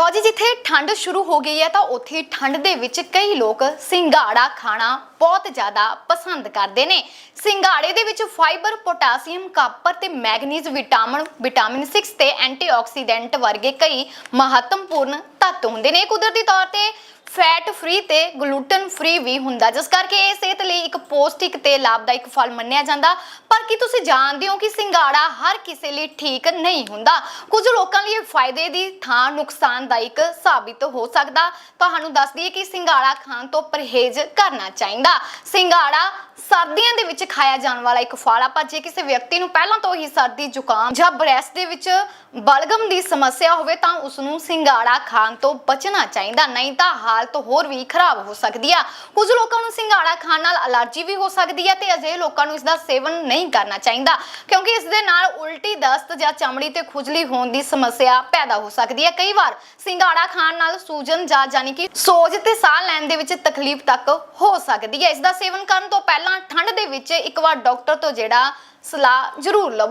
ਲੋ ਜੀ, ਜਿੱਥੇ ਠੰਡ ਸ਼ੁਰੂ ਹੋ ਗਈ ਹੈ ਤਾਂ ਉੱਥੇ ਠੰਡ ਦੇ ਵਿੱਚ ਕਈ ਲੋਕ ਸਿੰਗਾੜਾ ਖਾਣਾ ਬਹੁਤ ਜ਼ਿਆਦਾ ਪਸੰਦ ਕਰਦੇ ਨੇ। ਸਿੰਗਾੜੇ ਦੇ ਵਿੱਚ ਫਾਈਬਰ, ਪੋਟਾਸੀਅਮ, ਕਾਪਰ ਤੇ ਮੈਗਨੀਜ਼, ਵਿਟਾਮਿਨ ਵਿਟਾਮਿਨ 6 ਤੇ ਐਂਟੀਆਕਸੀਡੈਂਟ ਵਰਗੇ ਕਈ ਮਹੱਤਵਪੂਰਨ ਤੱਤ ਹੁੰਦੇ ਨੇ। ਕੁਦਰਤੀ ਤੌਰ ਤੇ ਫੈਟ ਫ੍ਰੀ ਤੇ ਗਲੂਟਨ ਫ੍ਰੀ ਵੀ ਹੁੰਦਾ। ਜਿਸ ਕਰਕੇ ਇਹ ਸਿਹਤ ਲਈ ਇੱਕ ਪੌਸ਼ਟਿਕ ਤੇ ਲਾਭਦਾਇਕ ਫਲ ਮੰਨਿਆ ਜਾਂਦਾ। ਪਰ ਕੀ ਤੁਸੀਂ ਜਾਣਦੇ ਹੋ ਕਿ ਸਿੰਗਾੜਾ ਹਰ ਕਿਸੇ ਲਈ ਠੀਕ ਨਹੀਂ ਹੁੰਦਾ? ਕੁਝ ਲੋਕਾਂ ਲਈ ਫਾਇਦੇ ਦੀ ਥਾਂ ਨੁਕਸਾਨਦਾਇਕ ਸਾਬਿਤ ਹੋ ਸਕਦਾ। ਤੁਹਾਨੂੰ ਦੱਸ ਦਈਏ ਕਿ ਸਿੰਗਾੜਾ ਖਾਣ ਤੋਂ ਪਰਹੇਜ਼ ਕਰਨਾ ਚਾਹੀਦਾ। ਸਿੰਗਾੜਾ ਸਰਦੀਆਂ ਦੇ ਵਿੱਚ ਖਾਇਆ ਜਾਣ ਵਾਲਾ ਇੱਕ ਫਲ ਆ ਜੇ ਕਿਸੇ ਵਿਅਕਤੀ ਨੂੰ ਪਹਿਲਾਂ ਤੋਂ ਹੀ ਸਰਦੀ ਜ਼ੁਕਾਮ ਜਾਂ ਬ੍ਰੈਸਟ ਦੇ ਵਿੱਚ ਬਲਗਮ ਦੀ ਸਮੱਸਿਆ ਹੋਵੇ ਤਾਂ ਉਸ ਨੂੰ ਸਿੰਗਾੜਾ ਖਾਣ ਤੋਂ ਬਚਣਾ ਚਾਹੀਦਾ, ਨਹੀਂ ਤਾਂ ਹਾਲਤ ਹੋਰ ਵੀ ਖਰਾਬ ਹੋ ਸਕਦੀ ਆ। ਕੁਝ ਲੋਕਾਂ ਨੂੰ ਸਿੰਗਾੜਾ ਖਾਣ ਨਾਲ ਅਲਰਜੀ ਵੀ ਹੋ ਸਕਦੀ ਹੈ ਤੇ ਅਜਿਹੇ ਲੋਕਾਂ ਨੂੰ ਇਸ ਦਾ ਸੇਵਨ ਨਹੀਂ ਕਰਨਾ ਚਾਹੀਦਾ, ਕਿਉਂਕਿ ਇਸ ਦੇ ਨਾਲ ਉਲਟੀ ਦਸਤ ਜਾਂ ਚਮੜੀ ਤੇ ਖੁਜਲੀ ਹੋਣ ਦੀ ਸਮੱਸਿਆ ਪੈਦਾ ਹੋ ਸਕਦੀ ਹੈ ਕਈ ਵਾਰ ਸਿੰਗਾੜਾ ਖਾਣ ਨਾਲ ਸੂਜਨ ਜਾਂ ਯਾਨੀ ਕਿ ਸੋਜ ਤੇ ਸਾਹ ਲੈਣ ਦੇ ਵਿੱਚ ਤਕਲੀਫ ਤੱਕ ਹੋ ਸਕਦੀ ਹੈ ਇਸ ਦਾ ਸੇਵਨ ਕਰਨ ਤੋਂ ਪਹਿਲਾਂ ਠੰਡ ਦੇ ਵਿੱਚ ਇੱਕ ਵਾਰ ਡਾਕਟਰ ਤੋਂ ਜਿਹੜਾ ਸਲਾਹ ਜ਼ਰੂਰ ਲਵੋ।